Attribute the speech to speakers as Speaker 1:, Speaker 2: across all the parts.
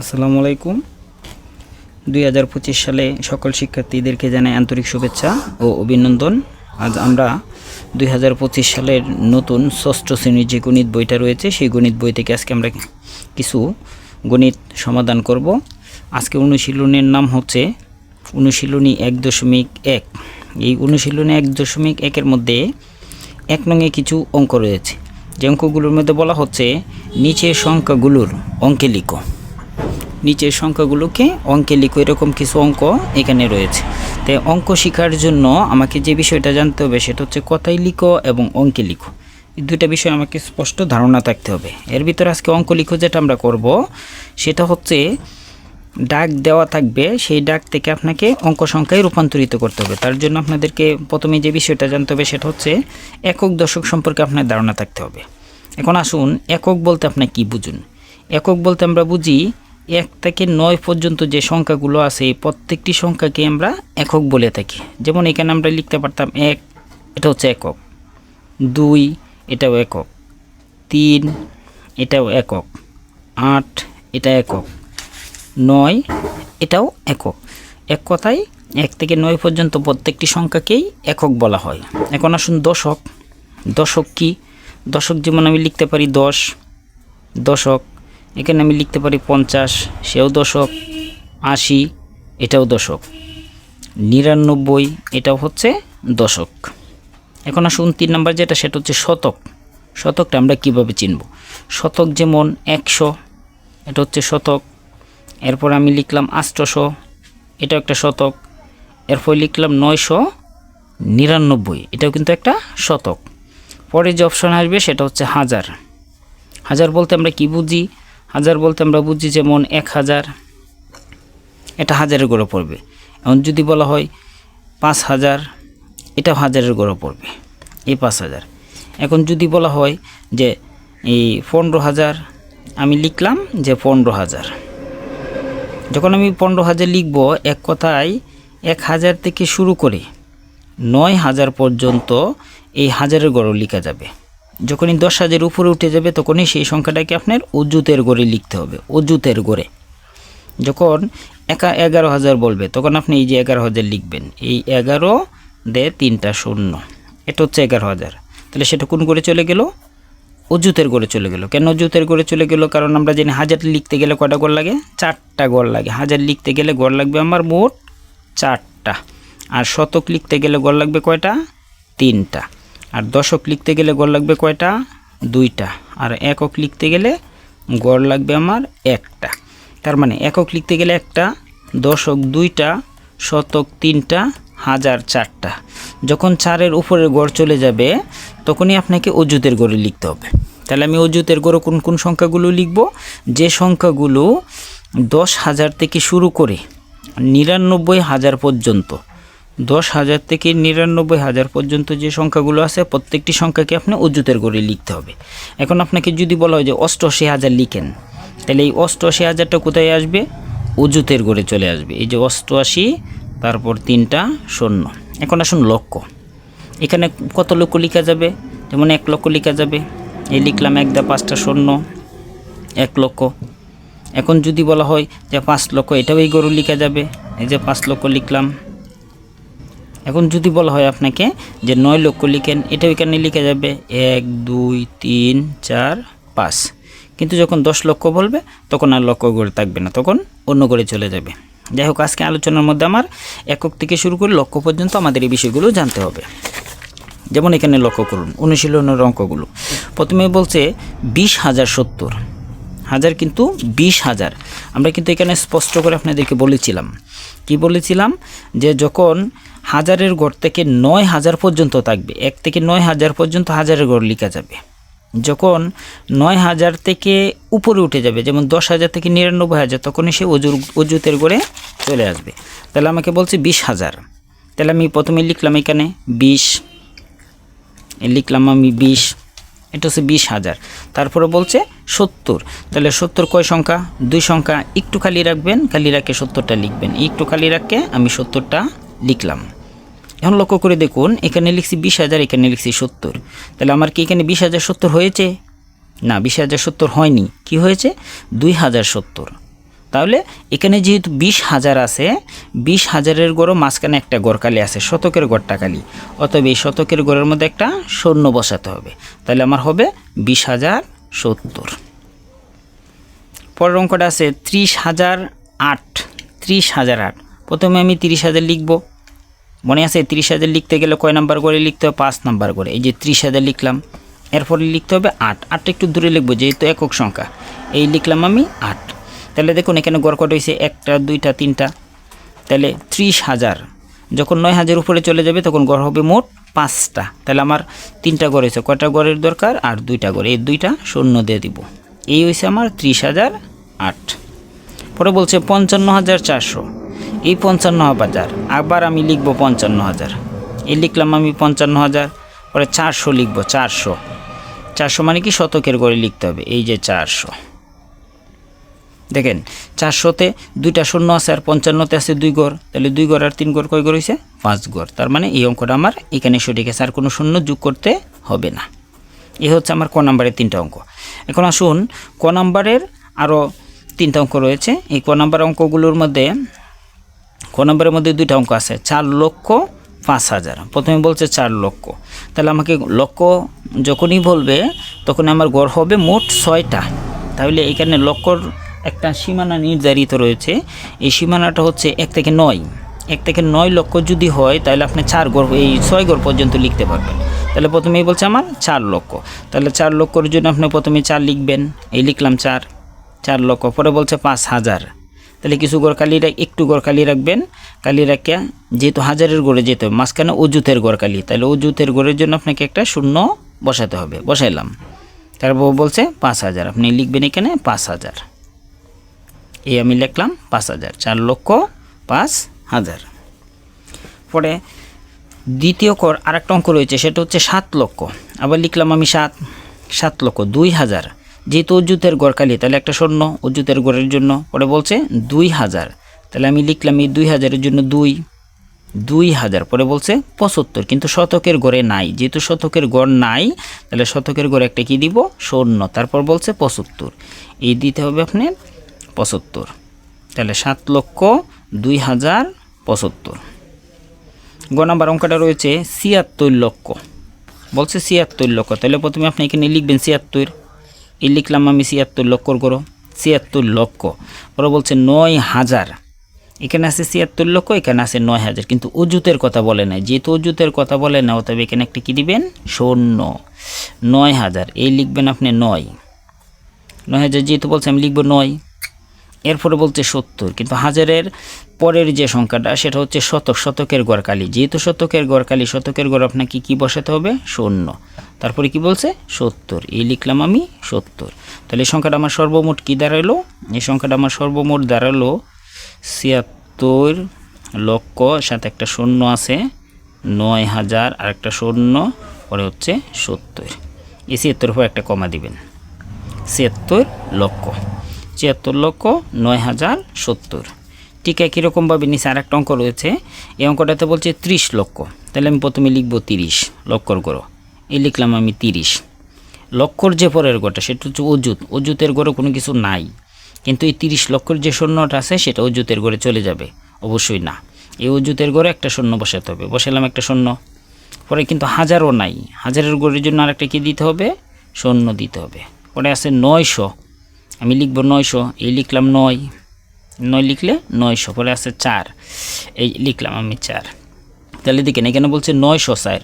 Speaker 1: আসসালামু আলাইকুম। দুই হাজার পঁচিশ সালে সকল শিক্ষার্থীদেরকে জানাই আন্তরিক শুভেচ্ছা ও অভিনন্দন। আজ আমরা দুই হাজার পঁচিশ সালের নতুন ষষ্ঠ শ্রেণির যে গণিত বইটা রয়েছে, সেই গণিত বই থেকে আজকে আমরা কিছু গণিত সমাধান করব। আজকে অনুশীলনের নাম হচ্ছে অনুশীলনী এক দশমিক এক। এই অনুশীলনী এক দশমিক একের মধ্যে এক নঙে কিছু অঙ্ক রয়েছে। যে অঙ্কগুলোর মধ্যে বলা হচ্ছে, নিচের সংখ্যাগুলোর অঙ্কে লিখো। নিচের সংখ্যাগুলোকে অঙ্কে লিখো, এরকম কিছু অঙ্ক এখানে রয়েছে। তাই অঙ্ক শেখার জন্য আমাকে যে বিষয়টা জানতে হবে সেটা হচ্ছে কথাই লিখো এবং অঙ্কে লিখো। এই দুটা বিষয় আমাকে স্পষ্ট ধারণা থাকতে হবে। এর ভিতরে আজকে অঙ্ক লিখো যেটা আমরা করব, সেটা হচ্ছে ডাক দেওয়া থাকবে, সেই ডাক থেকে আপনাকে অঙ্ক সংখ্যায় রূপান্তরিত করতে হবে। তার জন্য আপনাদেরকে প্রথমে যে বিষয়টা জানতে হবে সেটা হচ্ছে একক দশক সম্পর্কে আপনার ধারণা থাকতে হবে। এখন আসুন একক বলতে আপনি কি বুঝুন? একক বলতে আমরা বুঝি এক থেকে নয় পর্যন্ত যে সংখ্যাগুলো আছে, এই প্রত্যেকটি সংখ্যাকে আমরা একক বলে থাকি। যেমন এখানে আমরা লিখতে পারতাম এক, এটা হচ্ছে একক। দুই, এটাও একক। তিন, এটাও একক। আট, এটা একক। নয়, এটাও একক। এক কথায়, এক থেকে নয় পর্যন্ত প্রত্যেকটি সংখ্যাকেই একক বলা হয়। এখন আসুন দশক। দশক কি? দশক যেমন আমি লিখতে পারি দশ। দশক এখানে আমি লিখতে পারি পঞ্চাশ, সেও দশক, আশি, এটাও দশক। নিরানব্বই, এটাও হচ্ছে দশক। এখন আসুন তিন নাম্বার যেটা, সেটা হচ্ছে শতক। শতকটা আমরা কীভাবে চিনব? শতক যেমন একশো, এটা হচ্ছে শতক। এরপর আমি লিখলাম আষ্টশো, এটাও একটা শতক। এরপর লিখলাম নয়শো নিরানব্বই, এটাও কিন্তু একটা শতক। পরে যে অপশন আসবে, সেটা হচ্ছে হাজার। হাজার বলতে আমরা কি বুঝি? হাজার বলতে আমরা বুঝি যেমন এক হাজার। এটা হাজারের গড়ে পড়বে। এখন যদি বলা হয় পাঁচ হাজার, এটাও হাজারের গড়ে পড়বে। এই পাঁচ হাজার। এখন যদি বলা হয় যে এই পনেরো হাজার, আমি লিখলাম যে পনেরো হাজার। যখন আমি পনেরো হাজার লিখব, এক কথায় এক হাজার থেকে শুরু করে নয় হাজার পর্যন্ত এই হাজারের গড় লেখা যাবে। যখনই দশ হাজার উপরে উঠে যাবে, তখনই সেই সংখ্যাটাকে আপনার অজুতের গড়ে লিখতে হবে অজুতের গড়ে। যখন একা এগারো হাজার বলবে, তখন আপনি এই যে এগারো হাজার লিখবেন, এই এগারো দে তিনটা শূন্য, এটা হচ্ছে এগারো হাজার। তাহলে সেটা কোন করে চলে গেল? অজুতের গড়ে চলে গেল। কেন অজুতের গড়ে চলে গেল? কারণ আমরা জানি হাজার লিখতে গেলে কটা গড় লাগে? চারটা গড় লাগে। হাজার লিখতে গেলে গড় লাগবে আমার মোট চারটা। আর শতক লিখতে গেলে গড় লাগবে কয়টা? তিনটা। আর দশক লিখতে গেলে গড় লাগবে কয়টা? দুইটা। আর একক লিখতে গেলে গড় লাগবে আমার একটা। তার মানে একক লিখতে গেলে একটা, দশক দুইটা, শতক তিনটা, হাজার চারটা। যখন চারের উপরে গড় চলে যাবে, তখনই আপনাকে অজুতের গড়ে লিখতে হবে। তাহলে আমি অজুতের গড়ে কোন কোন সংখ্যাগুলো লিখব? যে সংখ্যাগুলো দশ হাজার থেকে শুরু করে নিরানব্বই হাজার পর্যন্ত দশ হাজার থেকে নিরানব্বই হাজার পর্যন্ত যে সংখ্যাগুলো আছে, প্রত্যেকটি সংখ্যাকে আপনি অজুতের গড়ে লিখতে হবে। এখন আপনাকে যদি বলা হয় যে অষ্টআশি হাজার লিখেন, তাহলে এই অষ্টআশি হাজারটা কোথায় আসবে? অজুতের গড়ে চলে আসবে। এই যে অষ্টআশি, তারপর তিনটা শূন্য। এখন আসুন লক্ষ। এখানে কত লক্ষ লেখা যাবে? যেমন এক লক্ষ লেখা যাবে। এই লিখলাম এক দা পাঁচটা শূন্য, এক লক্ষ। এখন যদি বলা হয় যে পাঁচ লক্ষ, এটাও এই গরু লেখা যাবে। এই যে পাঁচ লক্ষ লিখলাম। এখন যদি বলা হয় আপনাকে যে নয় লক্ষ লিখেন এটাও এখানে লিখে যাবে এক, দুই, তিন, চার, পাঁচ। কিন্তু যখন দশ লক্ষ বলবে, তখন আর লক্ষ গড়ে থাকবে না, তখন অন্য গড়ে চলে যাবে। যাই হোক, আজকে আলোচনার মধ্যে আমার একক থেকে শুরু করে লক্ষ্য পর্যন্ত আমাদের এই বিষয়গুলো জানতে হবে। যেমন এখানে লক্ষ্য করুন, অনুশীলনের অঙ্কগুলো। প্রথমে বলছে বিশ হাজার সত্তর। হাজার কিন্তু বিশ হাজার। আমরা কিন্তু এখানে স্পষ্ট করে আপনাদেরকে বলেছিলাম। কি বলেছিলাম? যে যখন হাজারের গড় থেকে নয় হাজার পর্যন্ত থাকবে। এক থেকে নয় হাজার পর্যন্ত হাজারের গড় লেখা যাবে। যখন নয় হাজার থেকে উপরে উঠে যাবে, যেমন দশ হাজার থেকে নিরানব্বই হাজার, তখনই সে অজুর, অজুতের গড়ে চলে আসবে। তাহলে আমাকে বলছে বিশ হাজার। তাহলে আমি প্রথমে লিখলাম এখানে বিশ। লিখলাম আমি বিশ। এটা হচ্ছে বিশ হাজার। তারপরে বলছে সত্তর। তাহলে সত্তর কয় সংখ্যা? দুই সংখ্যা। একটু খালি রাখবেন, খালি রাখে সত্তরটা লিখবেন। একটু খালি রাখে আমি সত্তরটা লিখলাম। এখন লক্ষ্য করে দেখুন, এখানে লিখছি বিশ হাজার, এখানে লিখছি সত্তর। তাহলে আমার কি এখানে বিশ হাজার সত্তর হয়েছে? না, বিশ হাজার সত্তর হয়নি। কি হয়েছে? দুই হাজার সত্তর। তাহলে এখানে যেহেতু বিশ হাজার আছে, বিশ হাজারের গড়ও মাঝখানে একটা গড়কালি আছে, শতকের গড়টা কালি অতএব এই শতকের গড়ের মধ্যে একটা শূন্য বসাতে হবে। তাহলে আমার হবে বিশ হাজার সত্তর। পরের অঙ্কটা আছে ত্রিশ হাজার আট। ত্রিশ হাজার আট। প্রথমে আমি তিরিশ হাজার লিখব। মনে আছে তিরিশ হাজার লিখতে গেলে কয় নাম্বার করে লিখতে হবে? পাঁচ নাম্বার করে। এই যে ত্রিশ হাজার লিখলাম, এরপরে লিখতে হবে আট। আটটা একটু দূরে লিখব, যেহেতু একক সংখ্যা। এই লিখলাম আমি আট। তাহলে দেখুন, এখানে গড় কত হয়েছে একটা, দুইটা, তিনটা। তাহলে ত্রিশ হাজার। যখন নয় হাজার উপরে চলে যাবে, তখন গড় হবে মোট পাঁচটা। তাহলে আমার তিনটা গড় হয়েছে। কয়টা গড়ের দরকার? আর দুইটা গড়। এই দুইটা শূন্য দিয়ে দিব। এই হয়েছে আমার ত্রিশ হাজার আট। পরে বলছে পঞ্চান্ন হাজার চারশো। এই পঞ্চান্ন হাজার, আবার আমি লিখব পঞ্চান্ন হাজার। এই লিখলাম আমি পঞ্চান্ন হাজার, পরে চারশো লিখব, চারশো। চারশো মানে কি? শতকের করে লিখতে হবে, এই যে চারশো। দেখেন, চারশোতে দুইটা শূন্য আছে আর পঞ্চান্নতে আছে দুই গড়। তাহলে দুই গড় আর তিন গড় কয় গড় হয়েছে পাঁচ গড়। তার মানে এই অঙ্কটা আমার এখানে সঠিক আছে, আর কোনো শূন্য যোগ করতে হবে না। এ হচ্ছে আমার ক নাম্বারের তিনটা অঙ্ক। এখন আসুন, ক নাম্বারের আরও তিনটা অঙ্ক রয়েছে। এই ক নাম্বার অঙ্কগুলোর মধ্যে ক নম্বরের মধ্যে দুইটা অঙ্ক আছে, চার লক্ষ পাঁচ হাজার। প্রথমে বলছে চার লক্ষ। তাহলে আমাকে লক্ষ যখনই বলবে তখন আমার গড় হবে মোট ছয়টা। তাহলে এখানে লক্ষর একটা সীমানা নির্ধারিত রয়েছে। এই সীমানাটা হচ্ছে এক থেকে নয়। এক থেকে নয় লক্ষ যদি হয়, তাহলে আপনি চার গড়, এই ছয় গড় পর্যন্ত লিখতে পারবেন। তাহলে প্রথমেই বলছে আমার চার লক্ষ। তাহলে চার লক্ষর জন্য আপনি প্রথমে চার লিখবেন। এই লিখলাম চার। চার লক্ষ, পরে বলছে পাঁচ হাজার। তাহলে কিছু গড় কালি রাখ, একটু গড় কালি রাখবেন কালি রাখিয়া যেহেতু হাজারের গড়ে যেতে হবে, মাঝখানে অজুতের গড় কালি তাহলে অজুতের গড়ের জন্য আপনাকে একটা শূন্য বসাতে হবে, বসাইলাম। তারপর বলছে, পাঁচ হাজার। আপনি লিখবেন এখানে, পাঁচ হাজার। এই আমি লিখলাম, পাঁচ হাজার। চার লক্ষ পাঁচ হাজার। পরে দ্বিতীয় কর আরেকটা অঙ্ক রয়েছে, সেটা হচ্ছে সাত লক্ষ। আবার লিখলাম আমি সাত সাত লক্ষ, দুই হাজার। যেহেতু অজুতের গড়কালি তাহলে একটা শূন্য অজুতের গড়ের জন্য পরে বলছে দুই হাজার। তাহলে আমি লিখলাম এই দুই হাজারের জন্য দুই দুই হাজার, পরে বলছে পঁচাত্তর, কিন্তু শতকের গড়ে নাই। যেহেতু শতকের গড় নাই, তাহলে শতকের গড়ে একটা কি দিব? শূন্য তারপর বলছে পঁচাত্তর। এই দিতে হবে আপনার পঁচাত্তর। তাহলে সাত লক্ষ দুই হাজার পঁচাত্তর। গ নাম্বার অঙ্কটা রয়েছে ছিয়াত্তর লক্ষ। বলছে ছিয়াত্তর লক্ষ, তাহলে প্রথমে আপনি এখানে লিখবেন ছিয়াত্তর। এই লিখলাম আমি ছিয়াত্তর লক্ষর করো, ছিয়াত্তর লক্ষ। ওরা বলছে নয় হাজার। এখানে আছে ছিয়াত্তর লক্ষ, এখানে আছে নয় হাজার। কিন্তু অজুতের কথা বলে না যেহেতু অজুতের কথা বলে না তবে এখানে একটা কী দিবেন? শূন্য। নয় হাজার। এই লিখবেন আপনি নয়। নয় হাজার যেহেতু বলছে, আমি লিখব নয়। এরপরে বলছে সত্তর, কিন্তু হাজারের পরের যে সংখ্যাটা, সেটা হচ্ছে শতক, শতকের গড়কালি যেহেতু শতকের গড়কালি শতকের গড় আপনাকে কি বসাতে হবে? শূন্য। তারপরে কি বলছে? সত্তর। এই লিখলাম আমি সত্তর। তাহলে এই সংখ্যাটা আমার সর্বমোট কি দাঁড়াল? এই সংখ্যাটা আমার সর্বমোট দাঁড়াল ছিয়াত্তর লক্ষ, সাথে একটা শূন্য আছে, নয় হাজার, আর একটা শূন্য, পরে হচ্ছে সত্তর। এই ছিয়াত্তর উপর একটা কমা দিবেন। ছিয়াত্তর লক্ষ। ছিয়াত্তর লক্ষ নয় হাজার সত্তর। ঠিক একই রকমভাবে নিচে আর একটা অঙ্ক রয়েছে। এই অঙ্কটাতে বলছে ত্রিশ লক্ষ। তাহলে আমি প্রথমে লিখব তিরিশ। লক্ষর গড়ো। এই লিখলাম আমি তিরিশ। লক্ষর যে পরের গোটা সেটা হচ্ছে অজুত অজুতের গড়ে কোনো কিছু নাই। কিন্তু এই তিরিশ লক্ষর যে শূন্যটা আছে, সেটা অজুতের গড়ে চলে যাবে। অবশ্যই না। এই অজুতের গড়ে একটা শূন্য বসাতে হবে। বসালাম একটা শূন্য পরে কিন্তু হাজারও নাই। হাজারের গড়ের জন্য আরেকটা কী দিতে হবে? শূন্য দিতে হবে। পরে আছে নয়শো। আমি লিখব নয়শো, এই লিখলাম নয়। নয় লিখলে নয়শো, পরে আছে চার। এই লিখলাম আমি চার। তাহলে দেখেন, এখানে বলছে নয়শো চার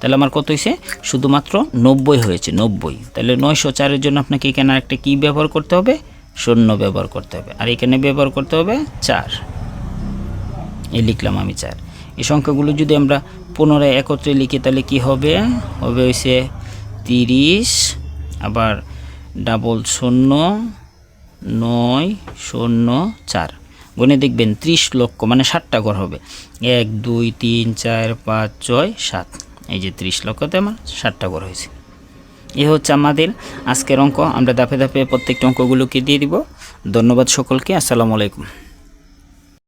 Speaker 1: তাহলে আমার কত হয়েছে? শুধুমাত্র নব্বই হয়েছে, নব্বই। তাহলে নয়শো চারের জন্য আপনাকে এখানে একটা কী ব্যবহার করতে হবে? শূন্য ব্যবহার করতে হবে। আর এখানে ব্যবহার করতে হবে চার। এই লিখলাম আমি চার। এই সংখ্যাগুলো যদি আমরা পুনরায় একত্রে লিখি, তাহলে কি হবে? হবে হয়েছে তিরিশ, আবার ডাবল শূন্য নয় শূন্য চার। গুণে দেখবেন ত্রিশ লক্ষ মানে ষাটটা ঘর হবে। এক, দুই, তিন, চার, পাঁচ, ছয়, সাত। এই যে ত্রিশ লক্ষতে আমার ষাটটা ঘর হয়েছে। এ হচ্ছে আমাদের আজকের অঙ্ক। আমরা ধাপে ধাপে প্রত্যেকটা অঙ্কগুলোকে দিয়ে দিব। ধন্যবাদ সকলকে। আসসালামু আলাইকুম।